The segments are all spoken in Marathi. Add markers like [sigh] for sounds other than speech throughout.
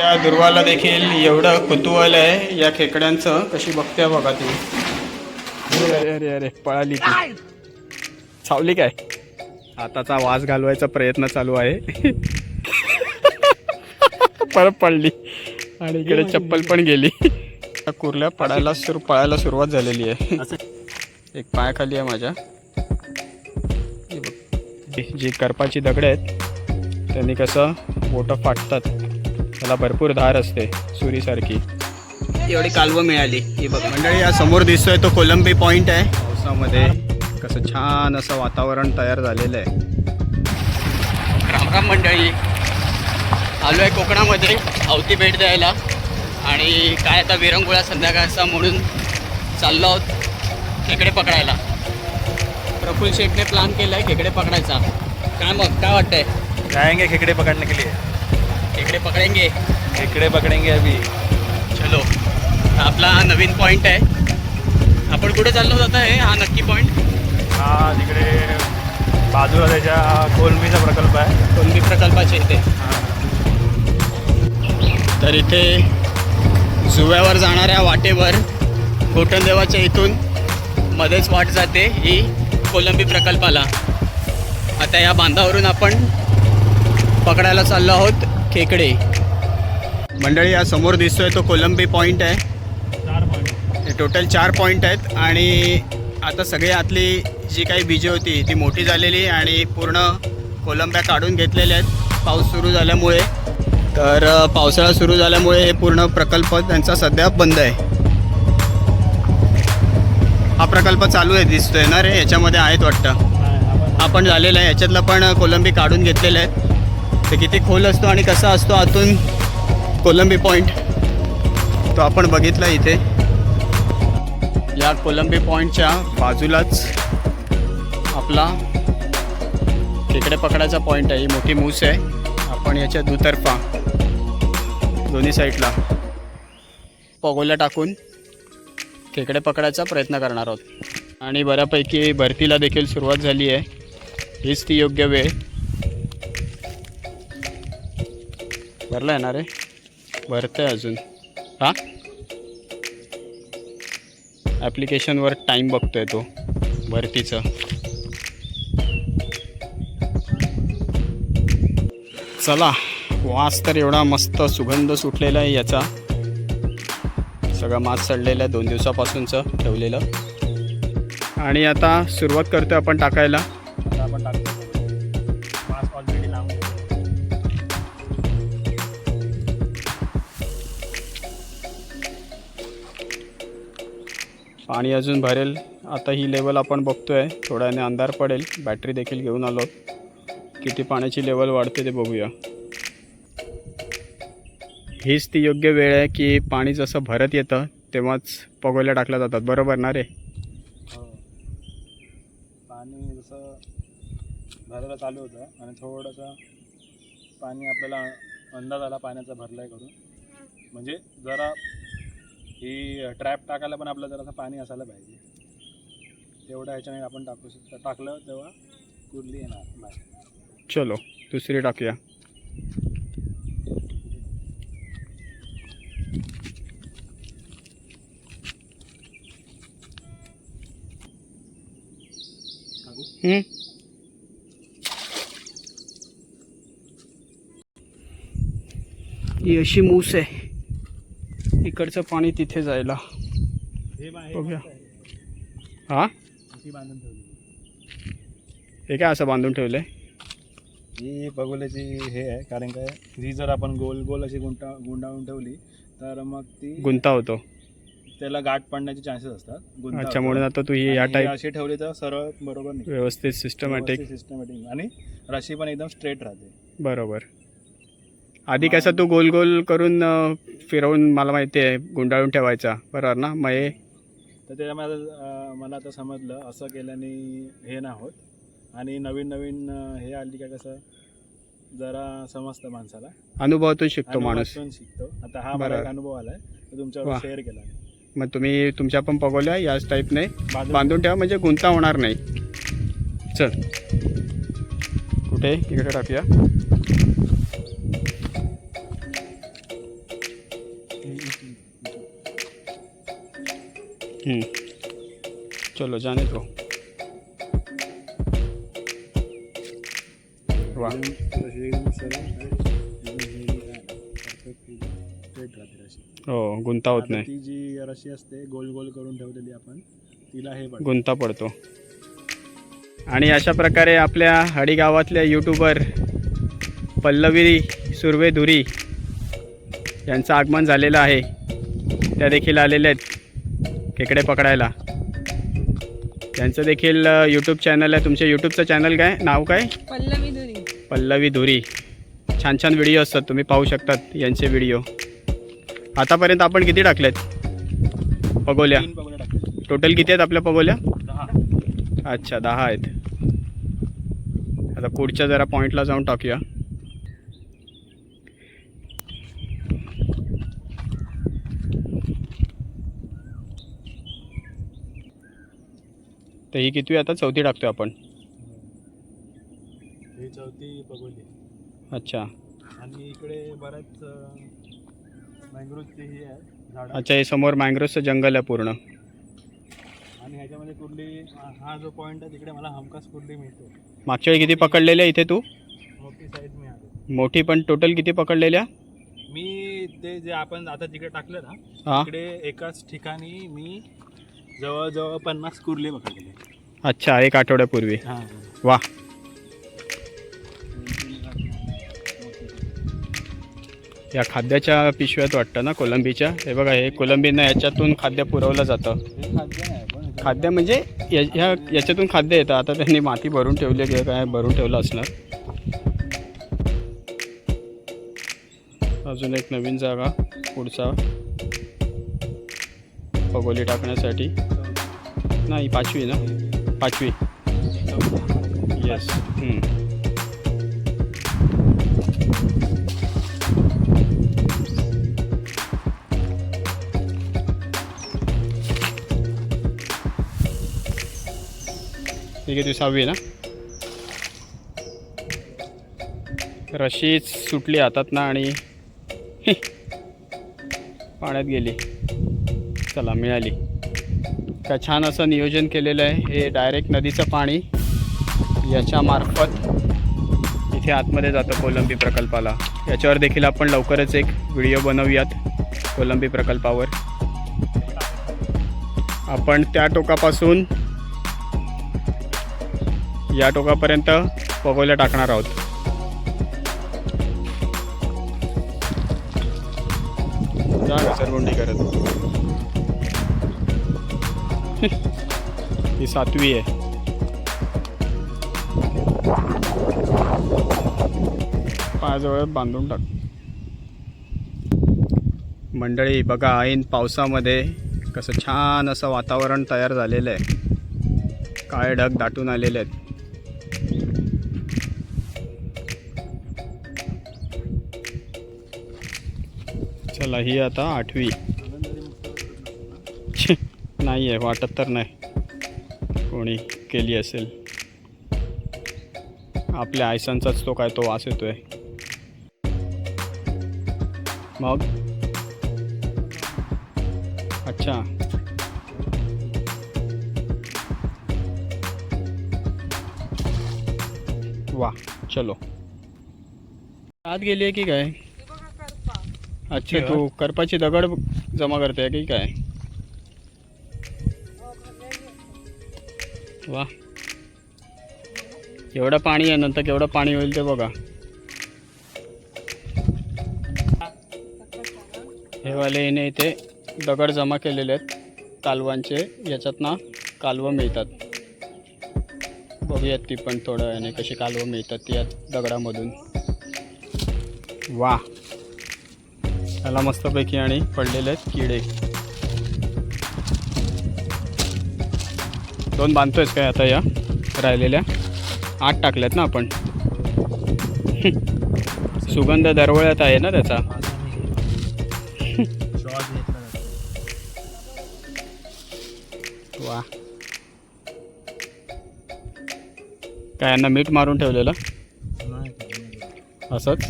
त्या दुर्वाला देखील एवढं कुतूहल आहे या खेकड्यांचं. कशी बघते बघा ती. अरे अरे अरे पळाली ती. सावली काय? हाताचा वास घालवायचा प्रयत्न चालू आहे. परत पडली. आणि इकडे चप्पल पण गेली. त्या कुर्ल्या पडायला सुरू पळायला सुरुवात झालेली आहे. एक पायाखाली आहे माझ्या. जी- जी करपाची दगड आहेत त्यांनी कसं बोटं फाटतात. त्याला भरपूर धार असते सुरीसारखी. एवढी कालवं मिळाली. ही बघ. मंडळी या समोर दिसतोय तो कोलंबी पॉइंट आहे. पावसामध्ये कसं छान असं वातावरण तयार झालेलं आहे. राम राम मंडळी. आलो आहे कोकणामध्ये. अवती भेट द्यायला. आणि काय आता विरंगुळा संध्याकाळचा म्हणून चाललो आहोत खेकडे पकडायला. प्रफुल्ल शेठने प्लॅन केला आहे खेकडे पकडायचा. काय मग? काय वाटतंय? जाएंगे खेकड़े पकड़ने के लिए. खेकडे पकडेंगे. खेकड़े पकड़ेंगे अभी. चलो. हा आपला नवीन पॉईंट आहे. आपण कुठे चाललो जात आहे हा? नक्की पॉईंट हा तिकडे बाजूला त्याच्या कोलमीचा प्रकल्प आहे. कोणती प्रकल्पाचे इथे. तर इथे जुव्यावर जाणाऱ्या वाटेवर गोटनदेवाच्या इथून मध्येच वाट जाते ही कोलंबी प्रकल्पाला. आता या बांधावरून आपण पकडायला चाललो आहोत. खेकडे. मंडळी या समोर दिसतोय तो कोलंबी पॉईंट आहे. हे टोटल चार पॉईंट आहेत आणि आता सगळी आतली जी काही बीजे होती ती मोठी झालेली आणि पूर्ण कोलंब्या काढून घेतलेल्या आहेत. पाऊस सुरू झाल्यामुळे. तर पावसाळा सुरू झाल्यामुळे हे पूर्ण प्रकल्प त्यांचा सध्या बंद आहे. हा प्रकल्प चालू आहे दिसतोय ना रे? याच्यामध्ये आहेत वाटतं. आपण झालेलं आहे. याच्यातलं पण कोलंबी काढून घेतलेले आहेत. ते किती खोल असतो आणि कसा असतो आतून कोलंबी पॉईंट तो आपण बघितला इथे. या कोलंबी पॉईंटच्या बाजूलाच आपला खेकडे पकडायचा पॉईंट आहे. ही मोठी मूस आहे. आपण याच्या दुतर्फा दोन्ही साईडला पगोल्या टाकून खेकडे पकडायचा प्रयत्न करणार आहोत. आणि बऱ्यापैकी भरतीला देखील सुरुवात झाली आहे. हीच ती योग्य वेळ. भरला येणार आहे भरतं आहे अजून. हां? ॲप्लिकेशनवर टाईम बघतो आहे तो भरतीचं. चला वास तर एवढा मस्त सुगंध सुटलेला आहे याचा. सगळा मास चढलेला आहे दोन दिवसापासूनचं ठेवलेलं. आणि आता सुरुवात करतो आपण टाकायला. पाणी अजून भरेल. आता ही लेवल आपण बघतो आहे थोड्याने अंधार पडेल. बॅटरी देखील घेऊन आलो. किती पाण्याची लेवल वाढते ते बघूया. हीच ती योग्य वेळ आहे की पाणी जसं भरत येतं तेव्हाच पगोल्या टाकल्या जातात. बरोबर ना रे? हो. पाणी जसं भरायला चालू होतं आणि थोडंसं पाणी आपल्याला अंदाज आला पाण्याचा भरलाय करून. म्हणजे जरा ही ट्रॅप टाकायला पण आपलं जरासं पाणी असायला पाहिजे. तेवढ्या ह्याच्याने आपण टाकू शकतो. टाकलं तेव्हा कुर्ली येणार. चलो दुसरी टाकूया. ही अशी मूस आहे. इकडचं पाणी तिथे जायला. हे बघूया. आहे. हा? ठेवली हे काय असं बांधून ठेवलंय? ही बगुल्याची हे आहे कारण काय ही जर आपण गोल गोल अशी गुंटा गुंडाळून ठेवली तर मग ती गुंता होतो. त्याला गाठ पडण्याचे चान्सेस असतात. गुंता अच्छा होतो. म्हणून आता तू ही या टाईप अशी ठेवली तर सरळ बरोबर नाही व्यवस्थित सिस्टमॅटिक सिस्टमॅटिक आणि रशी पण एकदम स्ट्रेट राहते. बरोबर. आधी कसं तू गोल गोल करून अं, फिरवून मला माहिती आहे गुंडाळून ठेवायचा. बरोबर ना? मग हे तर त्याच्यामध्ये मला आता समजलं. असं केल्याने हे नाही होत. आणि नवीन नवीन हे आली का कसं? जरा समजतं माणसाला. अनुभवातून शिकतो माणूस. शिकतो. आता हा मला. एक अनुभव आलाय. तो वा. तुमच्यावर शेअर केला मग तुम्ही तुमच्या पण पगवल्या याच टाईपने बाजू- बांधून ठेवा म्हणजे गुंता होणार नाही. चल. कुठे? इकडे टाकूया. चलो जाने दो. हो गुंता होत नाही. ती जी रशी असते गोल गोल करून ठेवलेली आपण तिला हे. गुंता पडतो. आणि अशा प्रकारे आपल्या हडी गावातल्या यूट्यूबर पल्लवी सुर्वे धुरी यांचं आगमन झालेलं आहे. त्या देखील आलेल्या आहेत. खेकडे पकडायला. त्यांचं देखील यूट्यूब चॅनल आहे. तुमच्या यूट्यूबचं चॅनल काय? नाव काय? पल्लवी दुरी पल्लवी धुरी. छान छान व्हिडिओ असतात. तुम्ही पाहू शकतात यांचे व्हिडिओ आतापर्यंत आपण किती टाकलेत? पगोल्या. तीन पगड्या टाकले टोटल किती आहेत आपल्या पगोल्या? दहा. अच्छा दहा आहेत. आता पुढच्या जरा पॉईंटला जाऊन टाकूया. तर ही किती आता चौथी टाकतोय आपण. ही चौथी पगोली अच्छा. आणि इकडे बऱ्याच मँग्रोवची ही आहे झाडं. अच्छा हे समोर मँग्रोवचं जंगल आहे पूर्ण. आणि ह्याच्यामध्ये कुर्ली हा- जो पॉईंट आहे तिकडे मला हमखास कुर्ली मिळते. मागच्या वेळी किती पकडलेल्या इथे तू? मोठी साईज मी आलो मोठी पण टोटल किती पकडलेल्या? मी ते जे आपण आता तिकडे टाकलं ना तिकडे एकाच ठिकाणी मी जवळजवळ पन्नास कुर्ले पकडलेले अच्छा एक आठवड्यापूर्वी. हां. वा. या खाद्याच्या पिशव्यात वाटतं ना कोलंबीच्या? हे बघा हे कोलंबींना याच्यातून खाद्य पुरवलं जातं. खाद्य म्हणजे या ह्या याच्यातून खाद्य येतं. आता त्यांनी माती भरून ठेवली आहे काय भरून ठेवलं असणार? अजून एक नवीन जागा पुढचा. पगोली टाकण्यासाठी. नाही पाचवी ना? पाचवी. येस ठीक आहे ती सहावी ना? रशीच सुटली हातात ना आणि [laughs] पाण्यात गेली. चला मिळाली. का छान असं नियोजन केलेलं आहे. हे डायरेक्ट नदीचं पाणी याच्यामार्फत इथे आतमध्ये जातं कोलंबी प्रकल्पाला. याच्यावर देखील आपण लवकरच एक व्हिडिओ बनवूयात कोलंबी प्रकल्पावर. आपण त्या टोकापासून या टोकापर्यंत पगोल्या टाकणार आहोत. सातवी आहे. पायाजवळ बांधून टाक. मंडळी बघा ऐन पावसामध्ये कसं छान असं वातावरण तयार झालेलं आहे. काळे ढग दाटून आलेले आहेत. चला ही आता आठवी. [laughs] नाही आहे वाटत तर नाही. कोणी केली असेल. आपल्या आयसांचाच तो काय तो वास येतोय. मग? अच्छा. वा चलो. आत गेली आहे की काय? अच्छा तू करपाची दगड जमा करते की काय? वा. एवढं पाणी आहे नंतर केवढं पाणी होईल ते बघा. हे वाले येणे इथे दगड जमा केलेले आहेत कालवांचे. याच्यातनं कालवं मिळतात. बघूयात ती पण थोडं याने कशी कालवं मिळतात ती या दगडामधून. वा. त्याला मस्तपैकी आणि पडलेले आहेत किडे. दोन बांधतोयस काय आता या राहिलेल्या? आठ टाकल्यात ना आपण. [laughs] सुगंध दरवळ्यात आहे ना त्याचा. [laughs] वा. काय यांना मीठ मारून ठेवलेलं? असंच?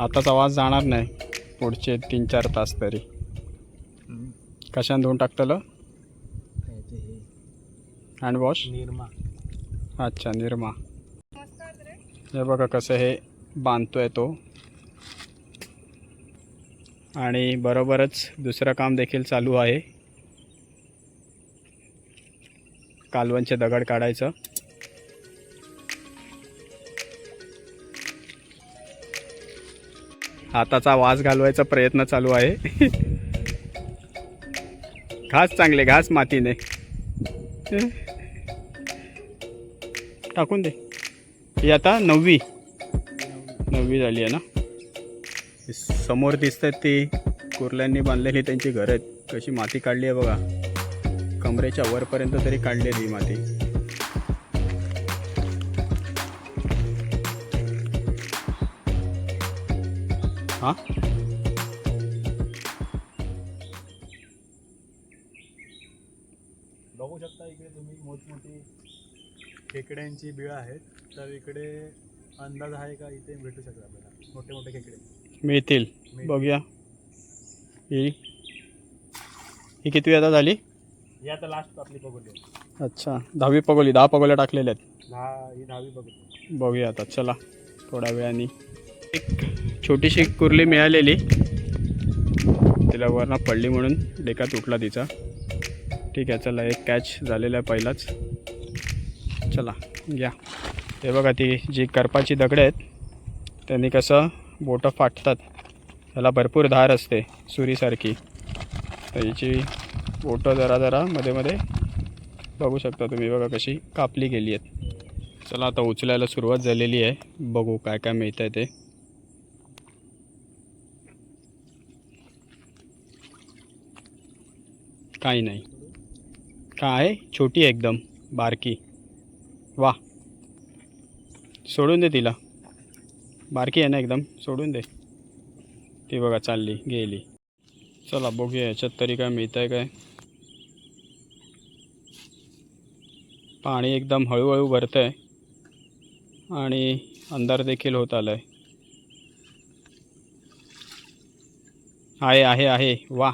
आताच आवाज जाणार नाही. पुढचे तीन चार तास तरी. कशाने धुवून टाकतलं? हँडवॉश निर्मा अच्छा निरमा हे बघा कसं हे बांधतोय तो. आणि बरोबरच दुसरं काम देखील चालू आहे. कालवणचे दगड काढायचं. हाताचा वास घालवायचा प्रयत्न चालू आहे. [laughs] घास चांगले घास मातीने. [laughs] टाकून दे. ही आता नववी. नववी झाली आहे ना? समोर दिसतात ती कुर्ल्यांनी बांधलेली त्यांची घरं आहेत. कशी माती काढली आहे बघा. कमरेच्या वरपर्यंत तरी काढलेली ही माती. हा? बघू शकता इकडे तुम्ही मोठमोठी खेकड्यांची बिळं आहेत तर इकडे अंदाज आहे का इथे भेटू शकतात आपल्याला? मोठे मोठे खेकडे मिळतील. मिळतील. बघूया. ही. ही कितवी आता झाली? ही आता लास्ट आपली पकडली अच्छा. दहावी पगोली दहा पगोल्या टाकलेल्या आहेत. दहा ही दहावी बघतो बघूया आता. चला थोड्या वेळाने. एक छोटीशी कुर्ली मिळालेली. तिला वरनं पडली म्हणून डेकात उठला तिचा. ठीक आहे चला एक कॅच झालेला आहे पहिलाच. चला घ्या हे बघा ती जी करपाची दगडं आहेत त्यांनी कसं बोटं फाटतात. त्याला भरपूर धार असते सुरीसारखी. तर हिची बोटं जरा जरा मध्ये मध्ये बघू शकता तुम्ही बघा कशी कापली गेली आहेत. चला आता उचलायला सुरुवात झालेली आहे. बघू काय काय मिळतं आहे ते. काही नाही. काय? आहे छोटी आहे एकदम बारकी. वा. सोडून दे तिला. बारकी आहे ना एकदम? सोडून दे. ती बघा चालली गेली. चला बघूया याच्यात तरी काय मिळत आहे काय. पाणी एकदम हळूहळू भरतं आहे आणि अंधार देखील होत आला आहे आहे आहे आहे. वा.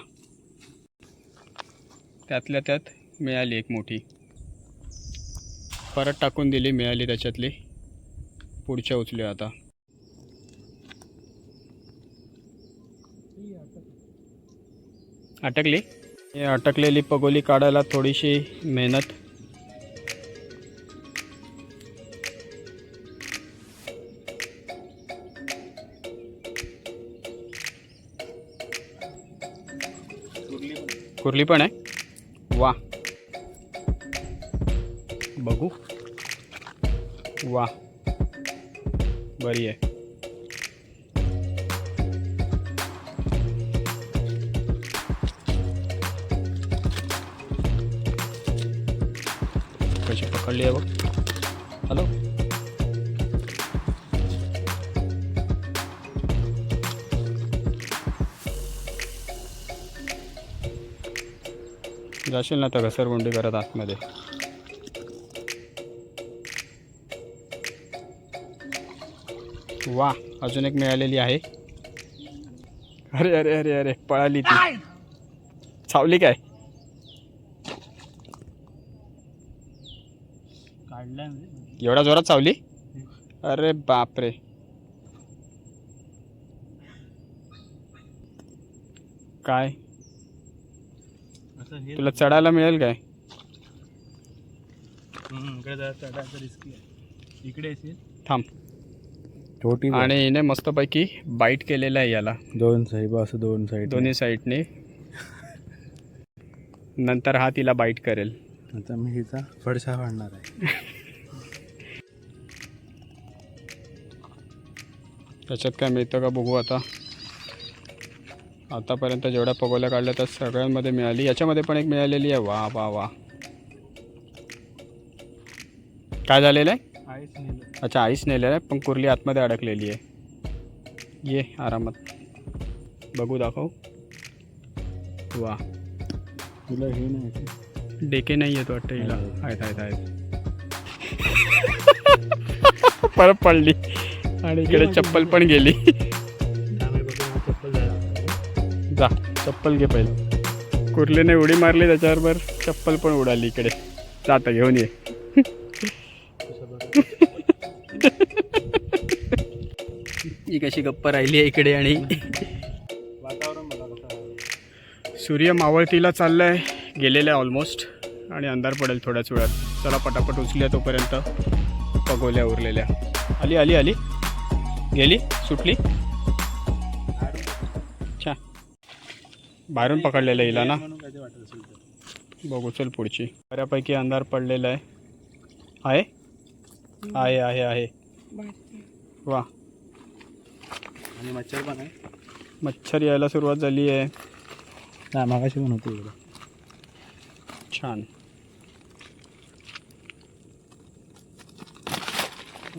त्यातल्या त्यात मिळाली एक मोठी. परत टाकून दिली मिळाली त्याच्यातली. पुढच्या उचलूया आता. अटकली? हे अटकलेली पगोली काढायला थोडीशी मेहनत. कुर्ली पण आहे? वा. बघू. वा. बरी आहे. कशी पकडली आहे बघ. हॅलो जाशील ना तर घसरगुंडी करत आतमध्ये. वा अजून एक मिळालेली आहे. अरे अरे अरे अरे पळाली ती. चावली काय? एवढा जोरात चावली? अरे बापरे. काय? तुला चढायला मिळेल काय? इकडे थांब. छोटी आणि हिने मस्तपैकी बाईट केलेलं आहे याला. दोन साईब असं दोन साईड दोन्ही साईडने नंतर हा तिला बाईट करेल. आता मी हिचा फडशा काढणार आहे. त्याच्यात काय मिळतं का बघू आता. आतापर्यंत जेवढ्या पगोल्या काढल्या त्या सगळ्यांमध्ये मिळाली. याच्यामध्ये पण एक मिळालेली आहे. वा वा वा. काय झालेलं आहे? अच्छा आईस नेलेलं आहे पण कुर्ली आतमध्ये अडकलेली आहे. ये आरामात. बघू दाखव. वा. तुला हे नाही डेके नाही येत वाटतं हिला. आहे. आहेत आहेत आहेत. [laughs] परत पडली. आणि इकडे चप्पल पण गेली. जा चप्पल घे पहिलं. कुर्लीने उडी मारली त्याच्याबरोबर चप्पल पण उडाली इकडे. जा आता घेऊन ये. कशी गप्पा राहिली आहे इकडे आणि वातावरण बघा कसं आहे. सूर्य मावळतीला चाललाय गेलेला आहे ऑलमोस्ट आणि अंधार पडेल थोड्याच वेळात. चला पटापट उचलूया तोपर्यंत. पगोल्या उरलेल्या. आली आली आली. गेली सुटली. अच्छा बाहेरून पकडलेलं हिला ना? बघू चल पुढची. बऱ्यापैकी अंधार पडलेला आहे. आहे? आहे आहे आहे. वा. आणि मच्छर पण आहे. मच्छर यायला सुरुवात झाली आहे. नाही मागाशी पण होती इकडे. छान.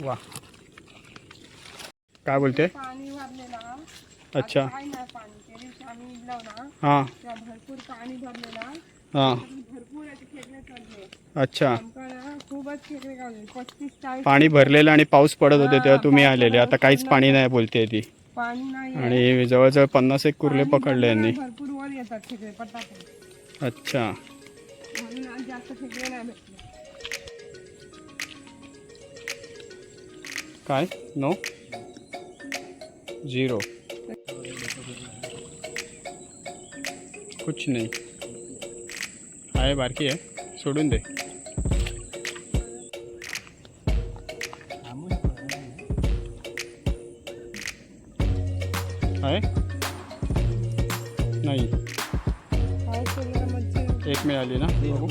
वा. काय बोलते? पाणी भरलेला अच्छा. काय नाही पाणी. त्या दिवशी आम्ही इडलो ना हां. तेव्हा भरपूर पाणी भरलेला हां. भरपूर असे खेकडे चढले. अच्छा. आमका ना खूपच खेकडे पस्तीस चाळीस पाणी भरलेलं आणि पाऊस पडत होते तेव्हा तुम्ही आलेले. आता काहीच पाणी नाही बोलते ती. पाणी नाही. आणि जवळजवळ पन्नास एक कुर्ले पकडले यांनी. भरलं ना भरपूर वर येतात खेकडे पटापट. अच्छा. म्हणून आज जास्त खेकडे नाही भेटले. काय? नो झिरो कुछ नाही. आहे बारकी आहे. सोडून दे. आहे. नाही. एक मिळाली ना. बघू.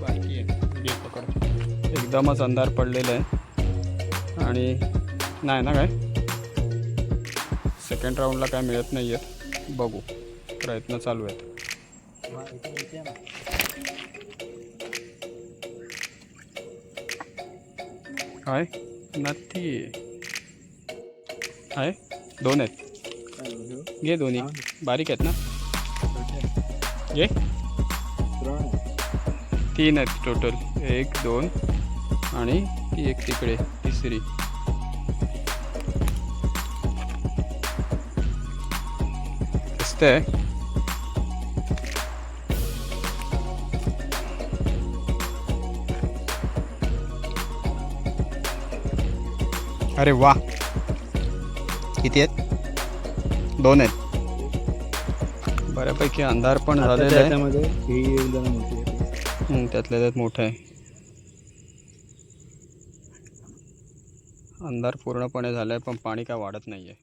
बाकी आहे पकड. एकदमच अंधार पडलेला आहे. आणि नाही ना काय? सेकंड राऊंडला काय मिळत नाही आहेत बघू. प्रयत्न चालू आहेत. काय? नक्की आहे दोन आहेत घे दोन्ही बारीक आहेत ना घे तीन आहेत टोटल एक, दोन, आणि ती एक तिकडे, तिसरी। दिसतंय अरे वा किती आहेत? दोन आहेत. बऱ्यापैकी अंधार पण झालेला आहे. त्याच्यामध्ये ही मोठी आहे. त्यातल्या त्यात मोठं आहे. अंधार पूर्णपणे झालाय पण पाणी काय वाढत नाहीये.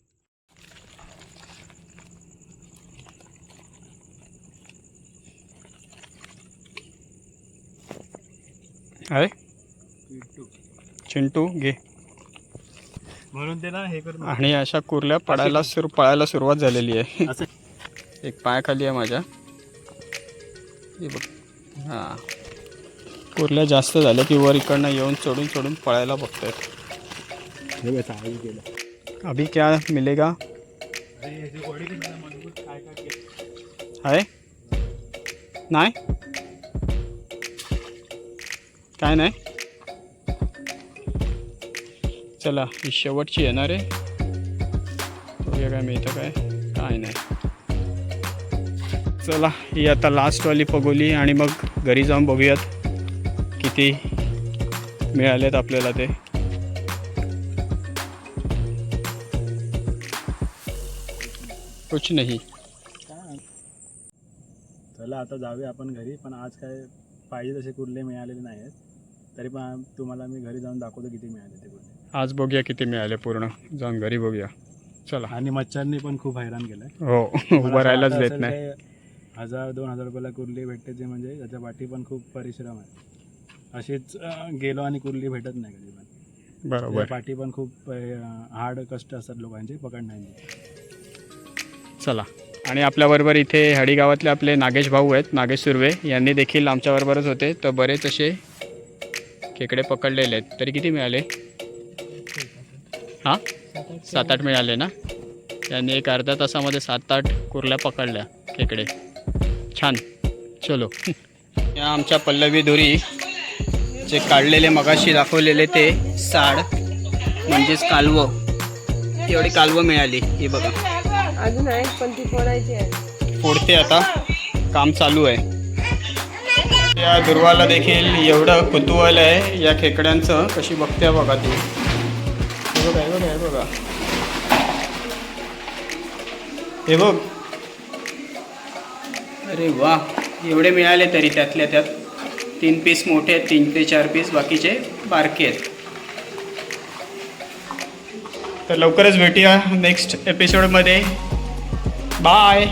आहे चिंटू घे. म्हणून ते ना हे करून आणि अशा कुर्ल्या पडायला सुरू पळायला सुरुवात झालेली आहे. [laughs] असं एक पाय खाली आहे माझ्या. हे बघ. हां. कुर्ल्या जास्त झाल्या की वर इकडनं येऊन चढून चढून पळायला बघतायत हे बघ, केलं. अभी क्या मिलेगा? अरे याची body किती मजबूत काय काय केलं. आहे नाही? काय नाही? चला ही शेवटची येणार आहे. बघूया काय मिळतं काय. काय नाही. चला ही आता लास्टवाली पगोली आणि मग घरी जाऊन बघूयात किती मिळालेत आपल्याला ते. कुछ नाही. काय? चला आता जाऊया आपण घरी पण आज काय पाहिजे तसे कुर्ले मिळालेले नाही आहेत तरी पण तुम्हाला मी घरी जाऊन दाखवतो किती मिळाले ते कुर्ले आज बघूया किती मिळाले पूर्ण. जाऊन घरी बघूया. चला. आणि मच्छरनी पण खूप हैराण केलं हो [laughs] उभं राहायलाच देत नाही. हजार दोन हजार रुपयाला कुर्ली भेटते ते म्हणजे त्याच्या पाठी पण खूप परिश्रम आहे. अशीच गेलो आणि कुर्ली भेटत नाही कधी पण. बरोबर. पाठी पण खूप हार्ड कष्ट असतात लोकांचे पकडण्याचे. चला. आणि आपल्याबरोबर इथे हडी गावातले आपले नागेश भाऊ आहेत. नागेश सुर्वे यांनी देखील आमच्याबरोबरच होते. तर बरेच असे खेकडे पकडलेले आहेत. तरी किती मिळाले? हां? सात आठ मिळाले ना? त्यांनी एक अर्ध्या तासामध्ये सात आठ कुर्ल्या पकडल्या खेकडे छान. चलो. [laughs] या आमच्या पल्लवी दोरी जे काढलेले मगाशी दाखवलेले ते साड म्हणजेच कालवं. एवढी कालवं मिळाली ही बघा. अजून आहेत पण ती फोडायची आहे. फोडते आता. काम चालू आहे. या दुर्वाला देखील एवढं कुतूहल आहे या खेकड्यांचं. कशी बघते बघा ती. हे बघा. हे बघा हे बघा हे बघ अरे वा एवढे मिळाले तरी त्यातल्या त्यात. तीन पीस मोठे आहेत तीन ते चार पीस बाकीचे बारके आहेत. तर लवकरच भेटूया नेक्स्ट एपिसोडमध्ये बाय